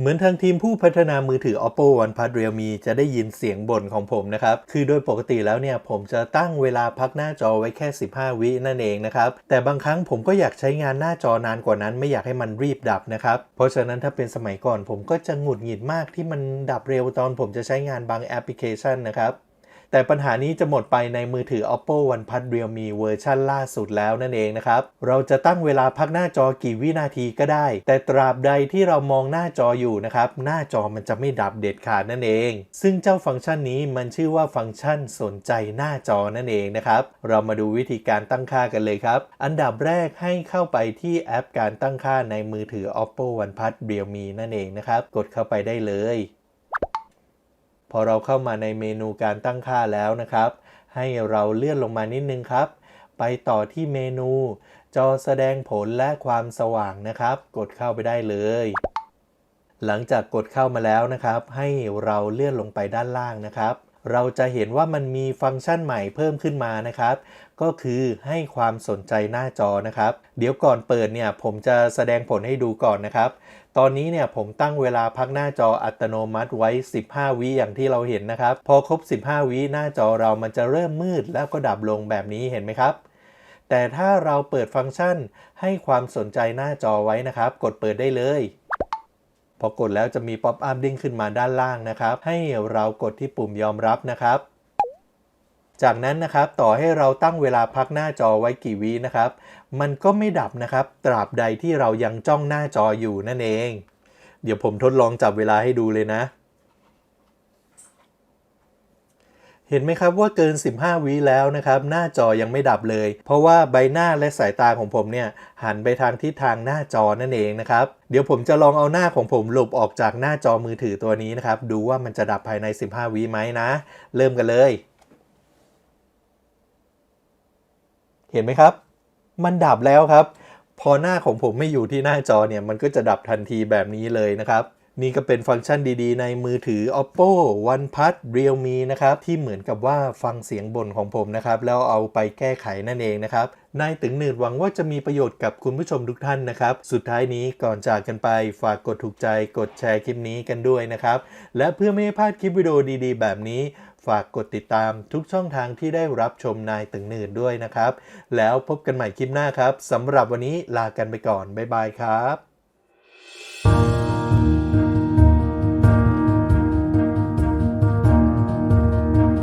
เหมือนทางทีมผู้พัฒนามือถือ Oppo OnePlus Realme จะได้ยินเสียงบ่นของผมนะครับ คือโดยปกติแล้วเนี่ยผมจะตั้งเวลาพักหน้าจอไว้แค่ 15 วินั่นเองนะครับ แต่บางครั้งผมก็อยากใช้งานหน้าจอนานกว่านั้น ไม่อยากให้มันรีบดับนะครับ เพราะฉะนั้นถ้าเป็นสมัยก่อนผมก็จะหงุดหงิดมากที่มันดับเร็วตอนผมจะใช้งานบางแอปพลิเคชันนะครับ แต่ปัญหานี้จะหมดไปในมือถือ Oppo OnePlus Realme เวอร์ชันล่าสุดแล้วนั่นเองนะครับ เราจะตั้งเวลาพักหน้าจอกี่วินาทีก็ได้ แต่ตราบใดที่เรามองหน้าจออยู่นะครับ หน้าจอมันจะไม่ดับเด็ดขาดนั่นเอง ซึ่งเจ้าฟังก์ชันนี้มันชื่อว่าฟังก์ชันสนใจหน้าจอนั่นเองนะครับ เรามาดูวิธีการตั้งค่ากันเลยครับ อันดับแรกให้เข้าไปที่แอปการตั้งค่าในมือถือ Oppo OnePlus Realme นั่นเองนะครับ กดเข้าไปได้เลย อเราเข้ามาในเมนูการตั้งค่าแล้วนะครับ ให้เราเลื่อนลงมานิดนึงครับ ไปต่อที่เมนู จอแสดงผลและความสว่างนะครับ กดเข้าไปได้เลย หลังจากกดเข้ามาแล้วนะครับ ให้เราเลื่อนลงไปด้านล่างนะครับ เราจะเห็นว่ามันมีฟังก์ชันใหม่เพิ่มขึ้นมานะครับ ก็คือให้ความสนใจหน้าจอนะครับ เดี๋ยวก่อนเปิดเนี่ยผมจะแสดงผลให้ดูก่อนนะครับ ตอนนี้เนี่ยผมตั้งเวลาพักหน้าจออัตโนมัติไว้ 15 วิอย่างที่เราเห็นนะครับ พอครบ 15 วิหน้าจอเรามันจะเริ่มมืดแล้วก็ดับลงแบบนี้เห็นไหมครับแต่ถ้าเราเปิดฟังก์ชันให้ความสนใจหน้าจอไว้นะครับ กดเปิดได้เลย พอกดแล้วจะมีป๊อปอัพดิ้งขึ้นมาด้านล่างนะครับ ให้เรากดที่ปุ่มยอมรับนะครับจากนั้นนะครับต่อให้เราตั้งเวลาพักหน้าจอไว้กี่วินะครับ มันก็ไม่ดับนะครับ ตราบใดที่เรายังจ้องหน้าจออยู่นั่นเอง เดี๋ยวผมทดลองจับเวลาให้ดูเลยนะ เห็นไหมครับว่าเกิน 15 วิแล้วนะครับ หน้าจอยังไม่ดับเลย เพราะว่าใบหน้าและสายตาของผมเนี่ยหันไปทางทิศทางหน้าจอนั่นเองนะครับ เดี๋ยวผมจะลองเอาหน้าของผมหลบออกจากหน้าจอมือถือตัวนี้นะครับ ดูว่ามันจะดับภายใน 15 วิไหมนะ เริ่มกันเลย เห็นไหมครับ มันดับแล้วครับ พอหน้าของผมไม่อยู่ที่หน้าจอเนี่ยมันก็จะดับทันทีแบบนี้เลยนะครับ นี่ก็เป็นฟังก์ชันดีๆ ในมือถือ Oppo OnePlus Realme นะครับ ที่เหมือนกับว่าฟังเสียงบ่นของผมนะครับ แล้วเอาไปแก้ไขนั่นเองนะครับนายตึงหนืดหวังว่าจะมีประโยชน์กับคุณผู้ชมทุกท่านนะครับ สุดท้ายนี้ก่อนจากกันไปฝากกดถูกใจกดแชร์คลิปนี้กันด้วยนะครับ และเพื่อไม่ให้พลาดคลิปวิดีโอดีๆ แบบนี้ ฝากกดติดตามทุกช่องทางที่ได้รับชมนายตึงหนืดด้วยนะครับ แล้วพบกันใหม่คลิปหน้าครับสำหรับวันนี้ลากันไปก่อนบ๊ายบายครับ